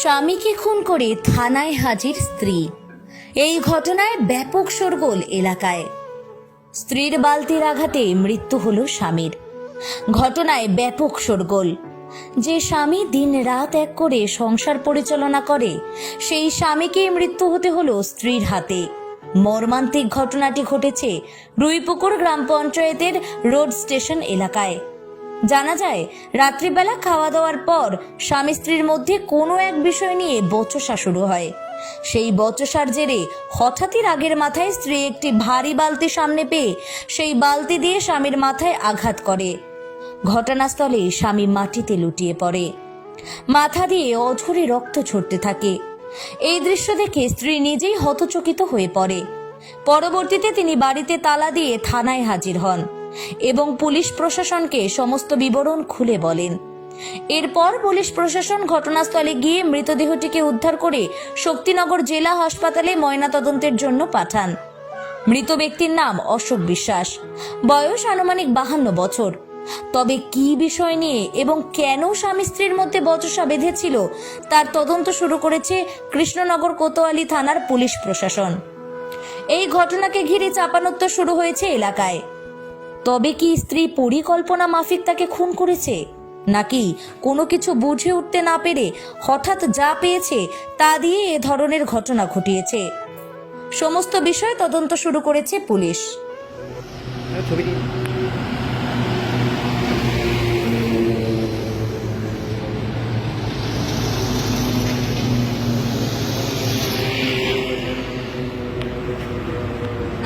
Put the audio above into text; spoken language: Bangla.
স্বামীকে খুন করে থানায় হাজির স্ত্রী। এই ঘটনায় ব্যাপক শোরগোল এলাকায়। স্ত্রীর বালতির আঘাতে মৃত্যু হল স্বামীর। ঘটনায় ব্যাপক শোরগোল। যে স্বামী দিন রাত এক করে সংসার পরিচালনা করে, সেই স্বামীকেই মৃত্যু হতে হলো স্ত্রীর হাতে। মর্মান্তিক ঘটনাটি ঘটেছে রুইপুকুর গ্রাম পঞ্চায়েতের রোড স্টেশন এলাকায়। জানা যায়, রাত্রিবেলা খাওয়া দাওয়ার পর স্বামী স্ত্রীর মধ্যে কোনো এক বিষয় নিয়ে বচসা শুরু হয়। সেই বচসার জেরে হঠাৎই রাগের মাথায় স্ত্রী একটি ভারী বালতি সামনে পেয়ে সেই বালতি দিয়ে স্বামীর মাথায় আঘাত করে। ঘটনাস্থলে স্বামী মাটিতে লুটিয়ে পড়ে। মাথা দিয়ে অঝরে রক্ত ঝরতে থাকে। এই দৃশ্য দেখে স্ত্রী নিজেই হতচকিত হয়ে পড়ে। পরবর্তীতে তিনি বাড়িতে তালা দিয়ে থানায় হাজির হন। এবং পুলিশ প্রশাসনকে সমস্ত বিবরণ খুলে বলেন। এরপর পুলিশ প্রশাসন ঘটনাস্থলে গিয়ে মৃতদেহটিকে উদ্ধার করে শক্তিনগর জেলা হাসপাতালে ময়নাতদন্তের জন্য পাঠান। মৃত ব্যক্তির নাম অশোক বিশ্বাস। বয়স আনুমানিক বাহান্ন বছর। তবে কি বিষয় নিয়ে এবং কেন স্বামী স্ত্রীর মধ্যে বচসা বেঁধেছিল, তার তদন্ত শুরু করেছে কৃষ্ণনগর কোতোয়ালি থানার পুলিশ প্রশাসন। এই ঘটনাকে ঘিরে চাপানোত্তর শুরু হয়েছে এলাকায়। তবে কি স্ত্রী পরিকল্পনা মাফিক তাকে খুন করেছে? নাকি কোনো কিছু বুঝে উঠতে না পেরে হঠাৎ যা পেয়েছে তা দিয়ে এ ধরনের ঘটনা ঘটিয়েছে? সমস্ত বিষয়ে তদন্ত শুরু করেছে পুলিশ।